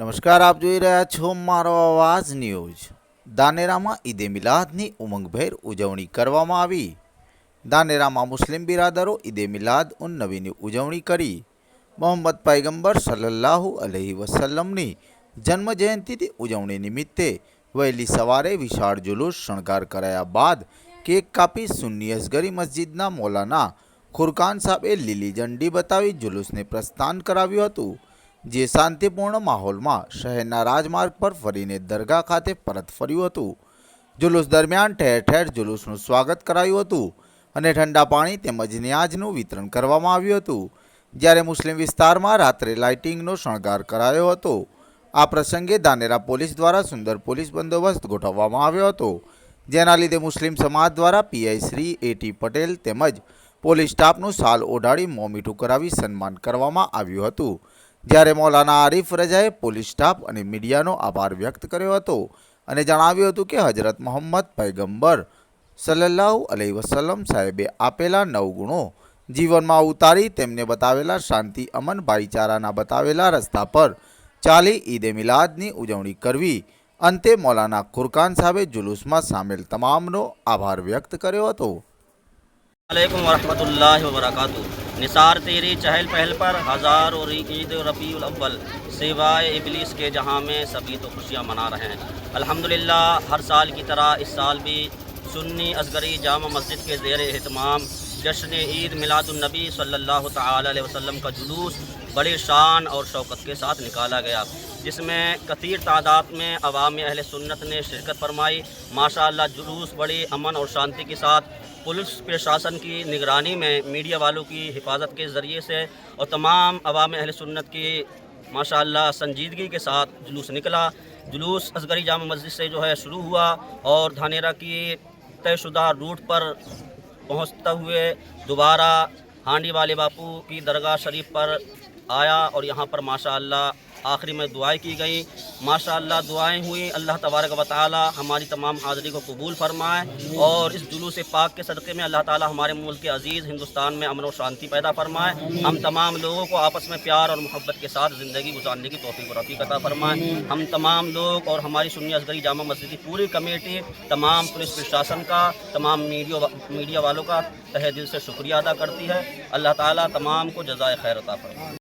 નમસ્કાર, આપ જોઈ રહ્યા છો મારો અવાજ ન્યૂઝ. દાનેરામાં ઈદે મિલાદની ઉમંગભેર ઉજવણી કરવામાં આવી. દાનેરામાં મુસ્લિમ બિરાદરો ઈદે મિલાદ ઉન નબીની ઉજવણી કરી. મોહમ્મદ પૈગંબર સલ્લલ્લાહુ અલહી વસલ્લમની જન્મજયંતિથી ઉજવણી નિમિત્તે વહેલી સવારે વિશાળ જુલુસ શણગાર કરાયા બાદ કેક કાપી સુન્ની અસગરી મસ્જિદના મૌલાના ખુરકાન સાહેબે લીલી ઝંડી બતાવી જુલુસને પ્રસ્થાન કરાવ્યું હતું. જે શાંતિપૂર્ણ માહોલમાં શહેરના રાજમાર્ગ પર ફરીને દરગાહ ખાતે પરત ફર્યું હતું. જુલુસ દરમિયાન ઠેર ઠેર જુલુસનું સ્વાગત કરાયું હતું અને ઠંડા પાણી તેમજ ન્યાજનું વિતરણ કરવામાં આવ્યું હતું. જ્યારે મુસ્લિમ વિસ્તારમાં રાત્રે લાઇટિંગનો શણગાર કરાયો હતો. આ પ્રસંગે ધાનેરા પોલીસ દ્વારા સુંદર પોલીસ બંદોબસ્ત ગોઠવવામાં આવ્યો હતો. જેના લીધે મુસ્લિમ સમાજ દ્વારા પીઆઈ શ્રી એટી પટેલ તેમજ પોલીસ સ્ટાફનું સાલ ઓઢાડી મોમીઠું કરાવી સન્માન કરવામાં આવ્યું હતું. જ્યારે મૌલાના આરિફ રજાએ પોલીસ સ્ટાફ અને મીડિયાનો આભાર વ્યક્ત કર્યો હતો અને જણાવ્યું હતું કે હજરત મોહમ્મદ પૈગંબર સલ્લાહુ અલહી વસલમ સાહેબે આપેલા નવ ગુણો જીવનમાં ઉતારી તેમને બતાવેલા શાંતિ અમન ભાઈચારાના બતાવેલા રસ્તા પર ચાલી ઈદે મિલાદની ઉજવણી કરવી. અંતે મૌલાના ખુરકાન સાહેબે જુલુસમાં સામેલ તમામનો આભાર વ્યક્ત કર્યો હતો. نثار تیری چہل پہل پر ہزار اور عید ربیع الاول سوائے ابلیس کے جہاں میں سبھی تو خوشیاں منا رہے ہیں۔ الحمدللہ، ہر سال کی طرح اس سال بھی سنی ازگری جامع مسجد کے زیر اہتمام جشن عید میلاد النبی صلی اللہ تعالی علیہ وسلم کا جلوس بڑی شان اور شوکت کے ساتھ نکالا گیا۔ جس میں کثیر تعداد میں عوام اہل سنت نے شرکت فرمائی۔ ماشاءاللہ، جلوس بڑی امن اور شانتی کے ساتھ پولیس پرشاسن کی نگرانی میں میڈیا والوں کی حفاظت کے ذریعے سے اور تمام عوام اہل سنت کی ماشاءاللہ سنجیدگی کے ساتھ جلوس نکلا۔ جلوس اصغری جامع مسجد سے جو ہے شروع ہوا اور دھانیرا کی طے شدہ روٹ پر پہنچتا ہوئے دوبارہ ہانڈی والے باپو کی درگاہ شریف پر آیا اور یہاں پر ماشاءاللہ آخری میں دعائیں کی گئیں۔ ماشاء اللہ دعائیں ہوئیں۔ اللہ تبارک و تعالی ہماری تمام حاضری کو قبول فرمائے اور اس جلوس پاک کے صدقے میں اللہ تعالی ہمارے ملک کے عزیز ہندوستان میں امن و شانتی پیدا فرمائے۔ ہم تمام لوگوں کو آپس میں پیار اور محبت کے ساتھ زندگی گزارنے کی توفیق و رفیق عطا فرمائے۔ ہم تمام لوگ اور ہماری سنی اصغری جامع مسجد کی پوری کمیٹی، تمام پولیس پرشاسن کا، تمام میڈیا میڈیا والوں کا تہ دل سے شکریہ ادا کرتی ہے۔ اللہ تعالی تمام کو جزائے خیر عطا فرمائے۔